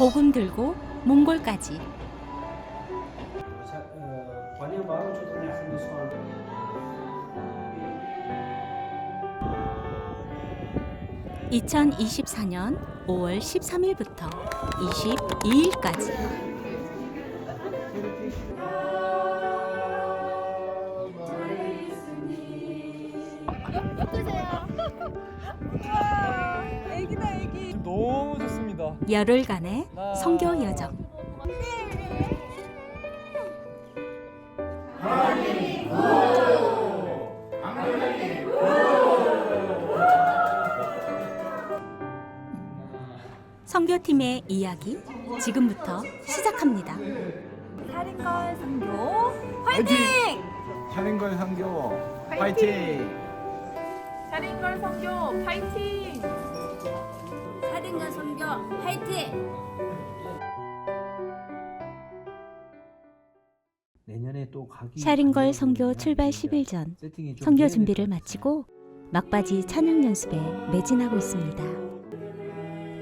복음 들고 몽골까지 자, 어, 관여 바로 초등학교 말씀 수업. 2024년 5월 13일부터 22일까지 애기다 열흘간의 성교 여정 성교팀의 이야기 지금부터 시작합니다. 살인걸 성교 화이팅! 살인걸 상교 파이팅! 살인걸 성교 파이팅! 살인과 선교 화이팅! 내년에 또 가기. 샤린걸 성교 출발 10일 전 돼야 준비를 마치고 막바지 찬양 연습에 매진하고 있습니다.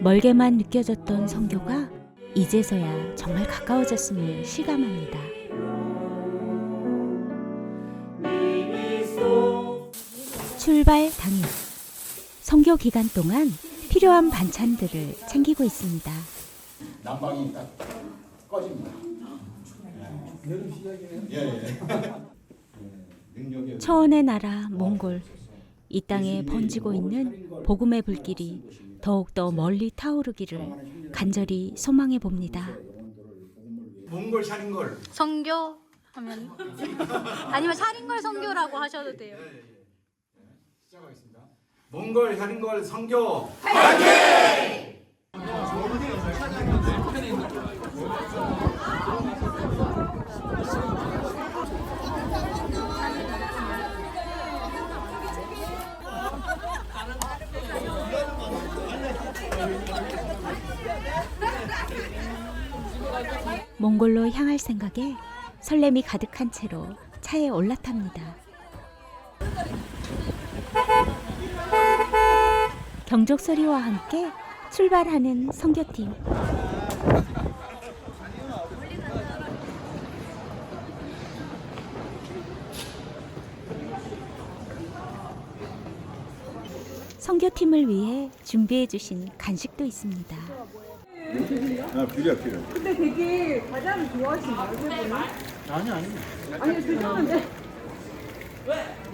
멀게만 느껴졌던 성교가 이제서야 정말 가까워졌음을 실감합니다. 출발 당일 성교 기간 동안 필요한 반찬들을 챙기고 있습니다. 난방이 딱 꺼집니다. 예, 예. 초원의 나라 몽골 이 땅에 번지고 있는 복음의 불길이 더욱더 멀리 타오르기를 간절히 소망해 봅니다. 몽골 살인걸 성교 하면 아니면 살인걸 성교라고 하셔도 돼요. 시작하겠습니다. 몽골 살인걸 성교 몽골로 향할 생각에 설렘이 가득한 채로 차에 올라탑니다. 경적 소리와 함께 출발하는 성교팀. 성교팀을 위해 준비해 주신 간식도 있습니다. 아 필요 필요 근데 되게 과자를 좋아하시나요? 아니 아니. 아니요, 죄송한데.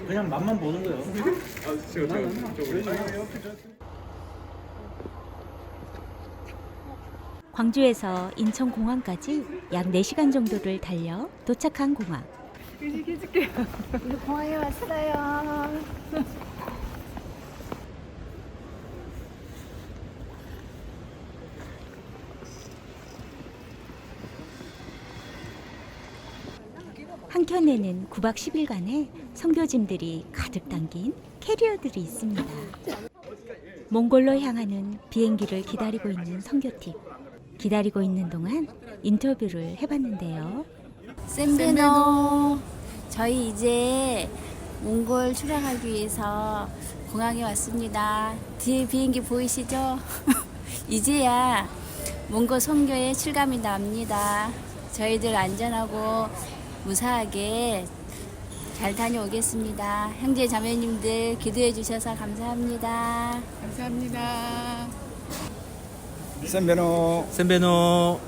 그냥 맛만 보는 거예요. 광주에서 인천공항까지 약 4시간 정도를 달려 도착한 공항. 일식 해줄게요. 공항에 왔어요. 한켠에는 9박 10일간의 선교짐들이 가득 담긴 캐리어들이 있습니다. 몽골로 향하는 비행기를 기다리고 있는 선교팀. 기다리고 있는 동안 인터뷰를 해봤는데요. 샌베노 저희 이제 몽골 출항하기 위해서 공항에 왔습니다. 뒤에 비행기 보이시죠? 이제야 몽골 선교의 실감이 납니다. 저희들 안전하고 무사하게 잘 다녀오겠습니다. 형제 자매님들 기도해 주셔서 감사합니다. 감사합니다. 샌베노 샌베노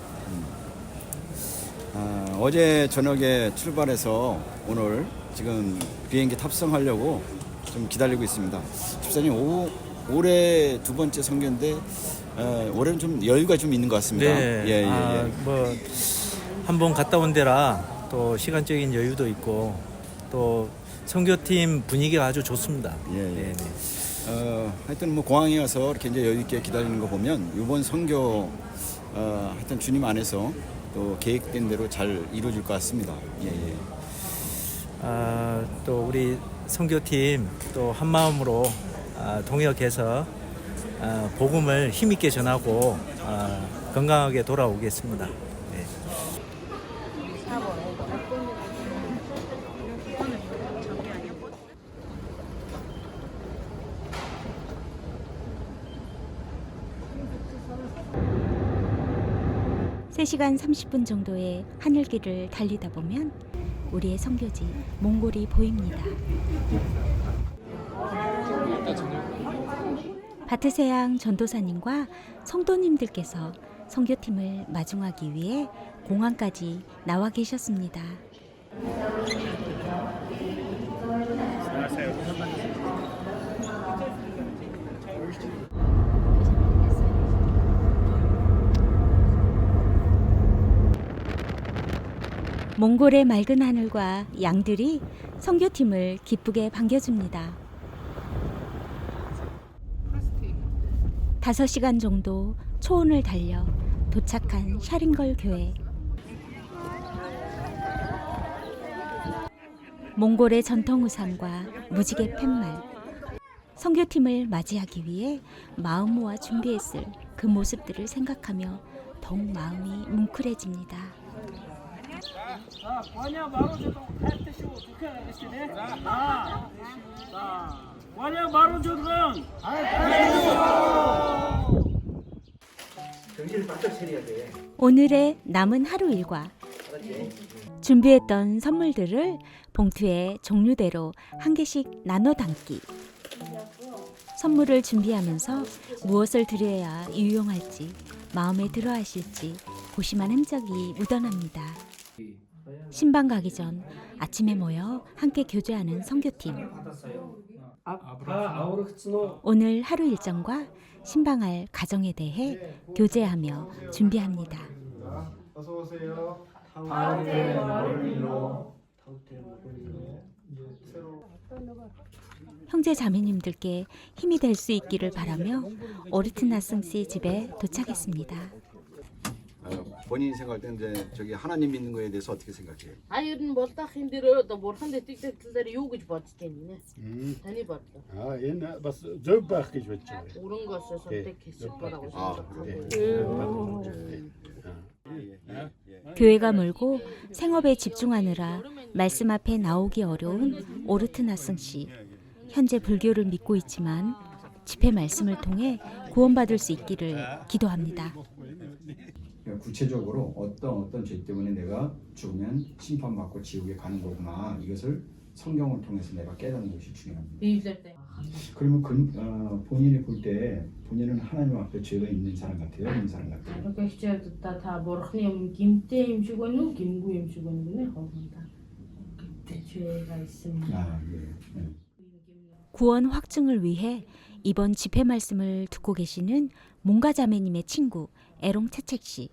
아, 어제 저녁에 출발해서 오늘 지금 비행기 탑승하려고 좀 기다리고 있습니다. 집사님 오, 올해 두 번째 선교인데 어, 올해는 좀 여유가 좀 있는 것 같습니다. 네. 예, 예, 예. 아, 뭐 한 번 갔다 온 데라 또 시간적인 여유도 있고 또 선교팀 분위기가 아주 좋습니다. 예, 예. 네, 네. 어, 하여튼 뭐 공항에 와서 이렇게 이제 여유 있게 기다리는 거 보면 이번 선교 어, 하여튼 주님 안에서 또 계획된 대로 잘 이루어질 것 같습니다. 예, 예. 아, 또 우리 선교팀 또 한 마음으로 아, 동역해서 아, 복음을 힘있게 전하고 아, 건강하게 돌아오겠습니다. 네. 3시간 30분 정도의 하늘길을 달리다 보면 우리의 선교지 몽골이 보입니다. 바트세양 전도사님과 성도님들께서 선교팀을 마중하기 위해 공항까지 나와 계셨습니다. 몽골의 맑은 하늘과 양들이 선교팀을 기쁘게 반겨줍니다. 다섯 시간 정도 초원을 달려 도착한 샤링걸 교회. 몽골의 전통 의상과 무지개 팻말. 선교팀을 맞이하기 위해 마음 모아 준비했을 그 모습들을 생각하며 더욱 마음이 뭉클해집니다. 정신을 바짝 차려야 돼. 오늘의 남은 하루 일과 준비했던 선물들을 봉투에 종류대로 한 개씩 나눠 담기. 선물을 준비하면서 무엇을 드려야 유용할지 마음에 들어 하실지 고심한 흔적이 묻어납니다. 신방 가기 전 아침에 모여 함께 교제하는 아우르츠노 오늘 하루 일정과 신방할 가정에 대해 교제하며 준비합니다. 형제 자매님들께 힘이 될 수 있기를 바라며 오르트나승 씨 집에 도착했습니다. 본인이 생각할 때 이제 저기 하나님 믿는 거에 대해서 어떻게 생각해요? Hayırın bolta hindir da borhan de tik tek tizler yok hiç bat kendine. Hani battı. Ha en bas zöv bak hiç bence. Urun gasa satte kesip para 교회가 멀고 생업에 집중하느라 말씀 앞에 나오기 어려운 오르트나승 씨. 현재 불교를 믿고 있지만 집회 말씀을 통해 구원받을 수 있기를 기도합니다. 구체적으로 어떤 어떤 죄 때문에 내가 죽으면 심판받고 지옥에 가는 거구나 이것을 성경을 통해서 내가 깨닫는 것이 중요합니다. 그러면 그, 어, 본인이 볼 때 본인은 하나님 앞에 죄가 있는 사람 같아요, 없는 사람 같아요. 아, 예. 예. 구원 확증을 위해 이번 집회 말씀을 듣고 계시는 몽가 자매님의 친구 에롱 채책 씨.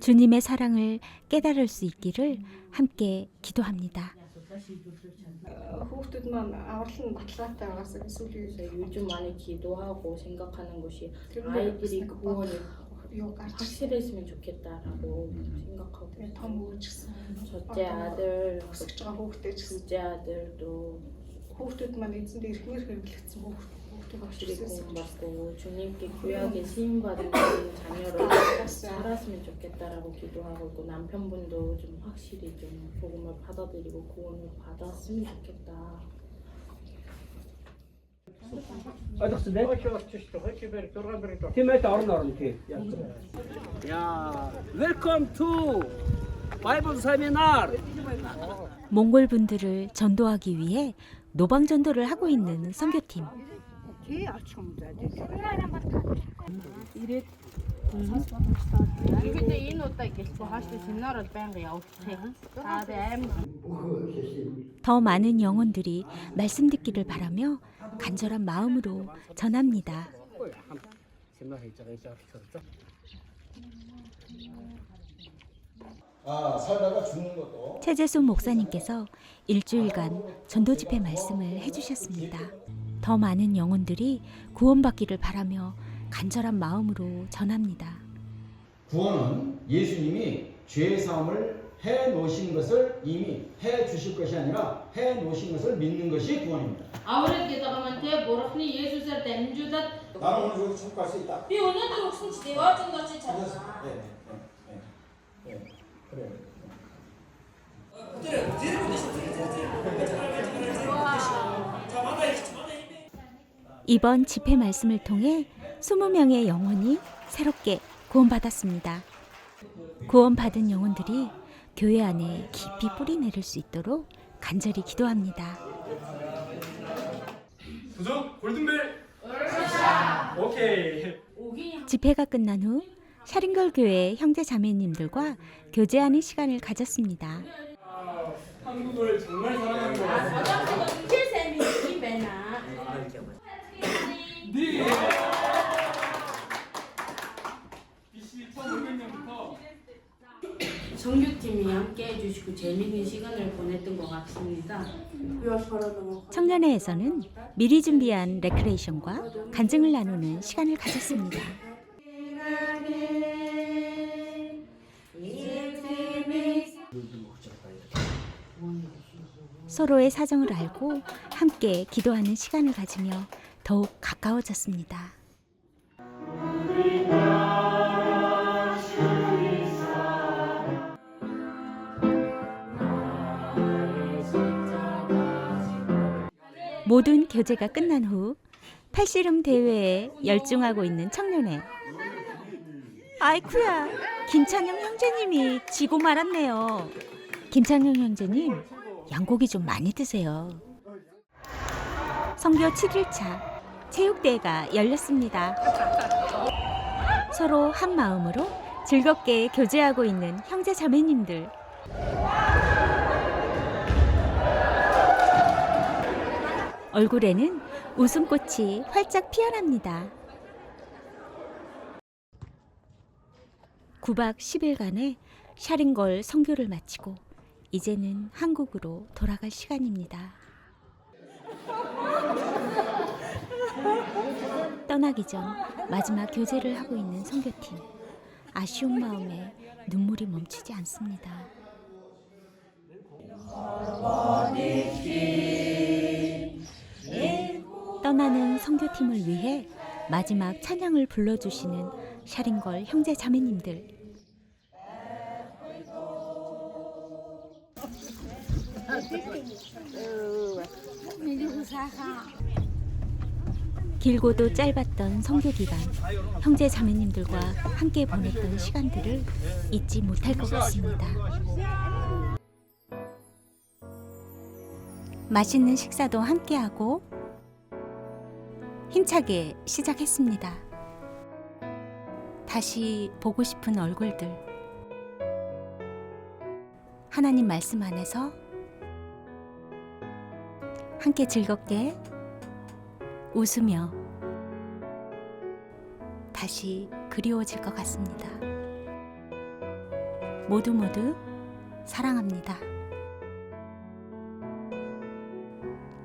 주님의 사랑을 깨달을 수 있기를 함께 기도합니다. Хүүхдүүд маань аврал нь баталгаатай байгаас сүүлийн 그래서 요즘 많이 기도하고 생각하는 것이 тэр 아이들이 구원이 юу гарч 확실했으면 좋겠다라고 생각하고 ирсэн. том өвч гэсэн. 첫째 아들, өсөж байгаа хүүхдээ ч гэсэн 둘째 아들도 хүүхдүүд маань эзэнд эрхмээр хэрэглэгдсэн хүүхдүүд 그리고 고맙고 주님께 귀하게 쓰임받은 자녀를 살았으면 좋겠다라고 기도하고 있고 남편분도 좀 확실히 좀 복음을 받아들이고 구원을 받았으면 좋겠다. أدخل 바이블 세미나 몽골 분들을 전도하기 위해 노방 전도를 하고 있는 선교팀. 더 많은 영혼들이 말씀 듣기를 바라며 간절한 마음으로 전합니다. 최재숙 목사님께서 일주일간 전도 집회 말씀을 해주셨습니다. 더 많은 영혼들이 구원받기를 바라며 간절한 마음으로 전합니다. 구원은 예수님이 죄 사함을 해 놓으신 것을 이미 해 주실 것이 아니라 해 놓으신 것을 믿는 것이 구원입니다. Ahora que tocaban te 나는 오늘 여기 참고할 수 있다. Bir onun da yoksun 네, 네, 네, 네, 그래요. 들어, 들어, 들어, 들어, 들어, 들어. 이번 집회 말씀을 통해 20명의 영혼이 새롭게 구원받았습니다. 구원받은 영혼들이 교회 안에 깊이 뿌리 내릴 수 있도록 간절히 기도합니다. 구독 골든벨. 오케이. 집회가 끝난 후 샤링걸 교회 형제 자매님들과 교제하는 시간을 가졌습니다. 한국을 정말 사랑하는 것 같습니다. 정규팀이 함께 해주시고 재미있는 시간을 보냈던 것 같습니다. 청년회에서는 미리 준비한 레크레이션과 간증을 나누는 시간을 가졌습니다. 서로의 사정을 알고 함께 기도하는 시간을 가지며 더욱 가까워졌습니다. 모든 교제가 끝난 후 팔씨름 대회에 열중하고 있는 청년회. 아이쿠야, 김창영 형제님이 지고 말았네요. 김창영 형제님, 양고기 좀 많이 드세요. 성교 7일차 체육대회가 열렸습니다. 서로 한 마음으로 즐겁게 교제하고 있는 형제 자매님들. 얼굴에는 웃음꽃이 활짝 피어납니다. 9박 10일간의 샤링걸 성교를 마치고 이제는 한국으로 돌아갈 시간입니다. 떠나기 전 마지막 교제를 하고 있는 성교팀. 아쉬운 마음에 눈물이 멈추지 않습니다. 마지막 찬양을 불러주시는 샤링걸 형제 자매님들. 길고도 짧았던 성교 기간, 형제 자매님들과 함께 보냈던 시간들을 잊지 못할 것 같습니다. 맛있는 식사도 함께하고 힘차게 시작했습니다. 다시 보고 싶은 얼굴들. 하나님 말씀 안에서 함께 즐겁게 웃으며 다시 그리워질 것 같습니다. 모두 모두 사랑합니다.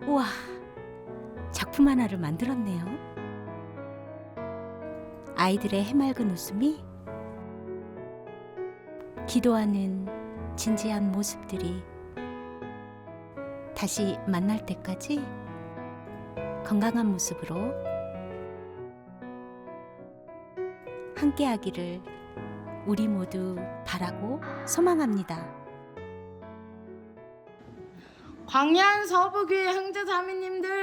우와, 작품 하나를 만들었네요. 아이들의 해맑은 웃음이 기도하는 진지한 모습들이 다시 만날 때까지 건강한 모습으로 함께하기를 우리 모두 바라고 소망합니다. 광양 서부교회 형제 자매님들